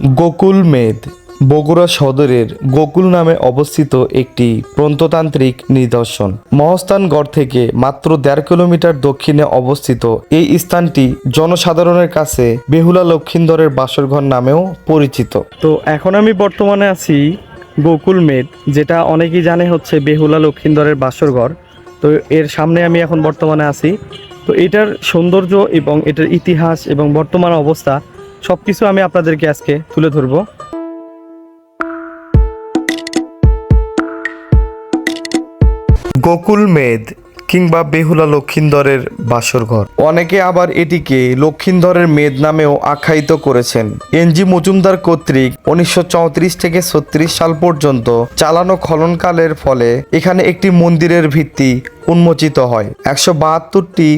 গোকুল মেদ, বগুড়া সদরের গোকুল নামে অবস্থিত একটি প্রন্ততান্ত্রিক নিদর্শন। মহস্থানগড় থেকে মাত্র দেড় কিলোমিটার দক্ষিণে অবস্থিত এই স্থানটি জনসাধারণের কাছে বেহুলা লক্ষিন্দরের বাসরঘর নামেও পরিচিত। তো এখন আমি বর্তমানে আছি গোকুল মেদ, যেটা অনেকেই জানে হচ্ছে বেহুলা লক্ষিন্দরের বাসরঘর। তো এর সামনে আমি এখন বর্তমানে আছি। তো এটার সৌন্দর্য এবং এটার ইতিহাস এবং বর্তমান অবস্থা সব কিছু আমি আপনাদেরকে আজকে তুলে ধরবো। গোকুল মেদ কিংবা বেহুলা লক্ষিন্দরের বাসরঘর। অনেকে আবার এটিকে লক্ষিন্দরের মেদ নামেও আখ্যায়িত করেছেন। এনজি মজুমদার কর্তৃক উনিশশো চৌত্রিশ থেকে ছত্রিশ সাল পর্যন্ত চালানো খননকালের ফলে এখানে একটি মন্দিরের ভিত্তি উন্মোচিত হয়। একশো বাহাত্তরটি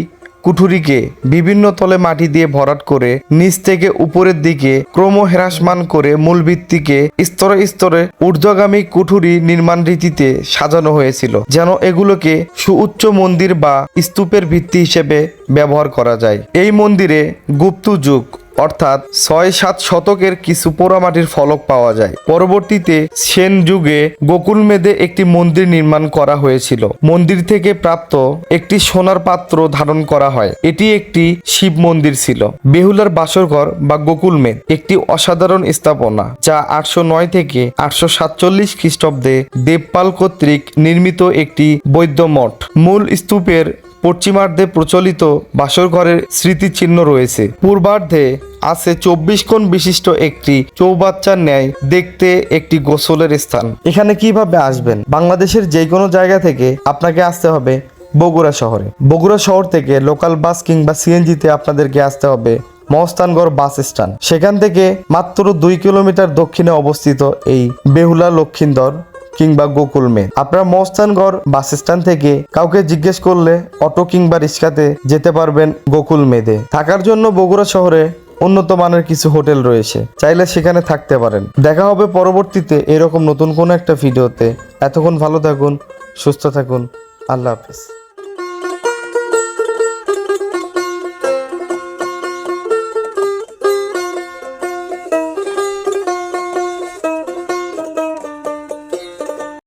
কুঠুরিকে বিভিন্ন তলে মাটি দিয়ে ভরাট করে নিচ থেকে উপরের দিকে ক্রম হ্রাসমান করে মূল ভিত্তিকে স্তরে স্তরে ঊর্ধ্বগামী কুঠুরি নির্মাণ রীতিতে সাজানো হয়েছিল, যেন এগুলোকে সুউচ্চ মন্দির বা স্তূপের ভিত্তি হিসেবে ব্যবহার করা যায়। এই মন্দিরে গুপ্ত যুগ অর্থাৎ ছয় সাত শতকের কিছু পোড়ামাটির ফলক পাওয়া যায়। পরবর্তীতে সেন যুগে গোকুল মেদে একটি মন্দির নির্মাণ করা হয়েছিল। মন্দির থেকে প্রাপ্ত একটি সোনার পাত্র ধারণ করা হয়। এটি একটি শিব মন্দির ছিল। বেহুলার বাসরঘর বা গোকুল মেদ একটি অসাধারণ স্থাপনা যা আটশো নয় থেকে আটশো সাতচল্লিশ খ্রিস্টাব্দে দেবপাল কর্তৃক নির্মিত একটি বৈদ্য মঠ মূল স্তূপের পশ্চিমার্ধে প্রচলিত বাসরঘরের স্মৃতিচিহ্ন রয়েছে। পূর্বার্ধে আছে চব্বিশ কোণ বিশিষ্ট একটি চৌবাচ্চার ন্যায় দেখতে একটি গোসলের স্থান। এখানে কীভাবে আসবেন? বাংলাদেশের যে কোনো জায়গা থেকে আপনাকে আসতে হবে বগুড়া শহরে। বগুড়া শহর থেকে লোকাল বাস কিংবা সিএনজিতে আপনাদেরকে আসতে হবে মহস্তানগড় বাস স্ট্যান্ড। সেখান থেকে মাত্র দুই কিলোমিটার দক্ষিণে অবস্থিত এই বেহুলা লক্ষিন্দর কিংবা গোকুল মেদ আপনারা মহস্থানগড় বাস স্ট্যান্ড থেকে কাউকে জিজ্ঞেস করলে অটো কিংবা রিক্সাতে যেতে পারবেন গোকুল মেদে। থাকার জন্য বগুড়া শহরে উন্নত মানের কিছু হোটেল রয়েছে। চাইলে সেখানে থাকতে পারেন। দেখা হবে পরবর্তীতে এরকম নতুন কোনো একটা ভিডিওতে। এতক্ষণ ভালো থাকুন, সুস্থ থাকুন। আল্লাহ হাফিজ।